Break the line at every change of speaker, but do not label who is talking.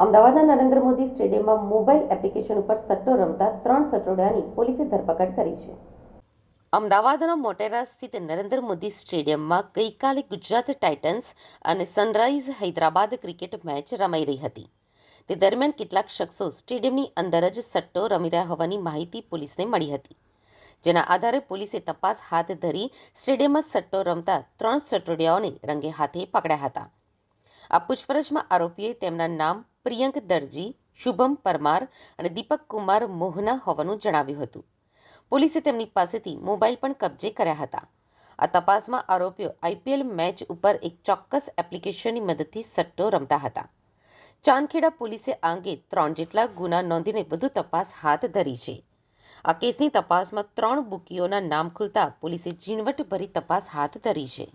અમદાવાદના નરેન્દ્ર મોદી સ્ટેડિયમમાં mobile application ઉપર સટ્ટો રમતા ત્રણ સટોડિયાની પોલીસે ધરપકડ કરી છે. અમદાવાદના મોટેરા સ્થિત નરેન્દ્ર મોદી સ્ટેડિયમમાં ગઈકાલે ગુજરાત ટાઇટન્સ અને સનરાઇઝ હૈદરાબાદ ક્રિકેટ મેચ રમાઈ રહી હતી. તે દરમિયાન કેટલાક શખ્સો સ્ટેડિયમની અંદર જ સટ્ટો રમી રહ્યા હોવાની માહિતી પોલીસને મળી હતી. જેના આધારે પોલીસે તપાસ હાથ ધરી સ્ટેડિયમમાં સટ્ટો રમતા ત્રણ સટોડિયાઓને રંગે હાથે પકડ્યા હતા. આ પૂછપરછમાં આરોપીએ તેમના નામ પ્રિયંક દરજી, શુભમ પરમાર અને દીપક કુમાર મોહના હોવાનું જણાવ્યું હતું. પોલીસે તેમની પાસેથી મોબાઈલ પણ કબજે કર્યા હતા. આ તપાસમાં આરોપીઓ આઈપીએલ મેચ ઉપર એક ચોક્કસ એપ્લિકેશનની મદદથી સટ્ટો રમતા હતા. ચાંદખેડા પોલીસે આ અંગે ત્રણ જેટલા ગુના નોંધીને વધુ તપાસ હાથ ધરી છે. આ કેસની તપાસમાં ત્રણ બુકીઓના નામ ખુલતા પોલીસે ઝીણવટભરી તપાસ હાથ ધરી છે.